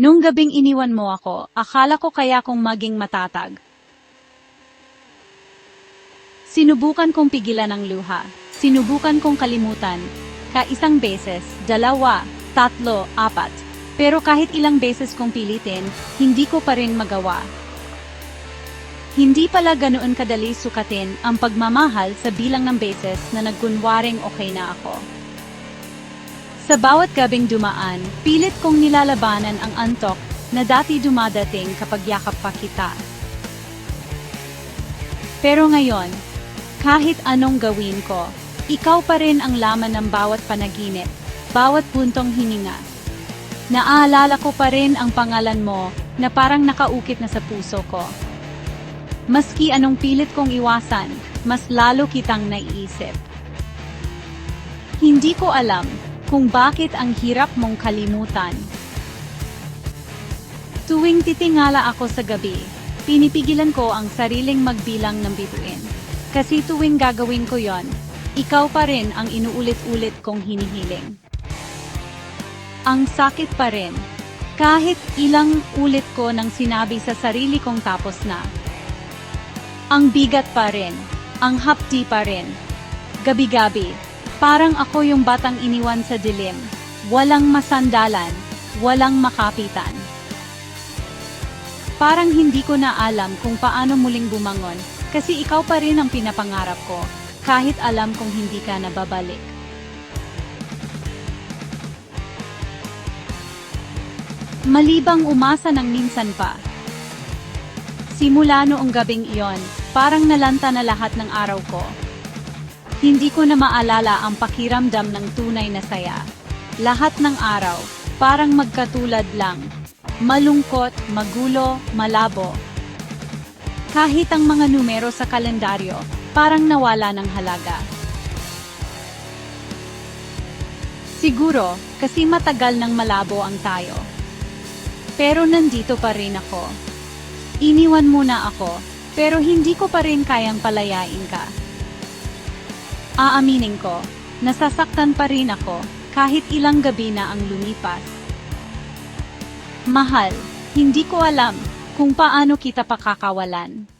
Nung gabing iniwan mo ako, akala ko kaya kong maging matatag. Sinubukan kong pigilan ang luha. Sinubukan kong kalimutan. Kaisang beses, dalawa, tatlo, apat. Pero kahit ilang beses kong pilitin, hindi ko pa rin magawa. Hindi pala ganoon kadali sukatin ang pagmamahal sa bilang ng beses na nagkunwaring okay na ako. Sa bawat gabing dumaan, pilit kong nilalabanan ang antok na dati dumadating kapag yakap pa kita. Pero ngayon, kahit anong gawin ko, ikaw pa rin ang laman ng bawat panaginip, bawat puntong hininga. Naaalala ko pa rin ang pangalan mo na parang nakaukit na sa puso ko. Maski anong pilit kong iwasan, mas lalo kitang naiisip. Hindi ko alam kung bakit ang hirap mong kalimutan. Tuwing titingala ako sa gabi, pinipigilan ko ang sariling magbilang ng bituin. Kasi tuwing gagawin ko yon, ikaw pa rin ang inuulit-ulit kong hinihiling. Ang sakit pa rin, kahit ilang ulit ko nang sinabi sa sarili kong tapos na. Ang bigat pa rin, ang hapdi pa rin. Gabi-gabi, parang ako yung batang iniwan sa dilim. Walang masandalan, walang makapitan. Parang hindi ko na alam kung paano muling bumangon kasi ikaw pa rin ang pinapangarap ko kahit alam kong hindi ka nababalik. Malibang umasa ng minsan pa. Simula noong gabing iyon, parang nalanta na lahat ng araw ko. Hindi ko na maalala ang pakiramdam ng tunay na saya. Lahat ng araw, parang magkatulad lang. Malungkot, magulo, malabo. Kahit ang mga numero sa kalendaryo, parang nawala ng halaga. Siguro, kasi matagal nang malabo ang tayo. Pero nandito pa rin ako. Iniwan mo na ako, pero hindi ko pa rin kayang palayain ka. Aaminin ko, nasasaktan pa rin ako kahit ilang gabi na ang lumipas. Mahal, hindi ko alam kung paano kita pakakawalan.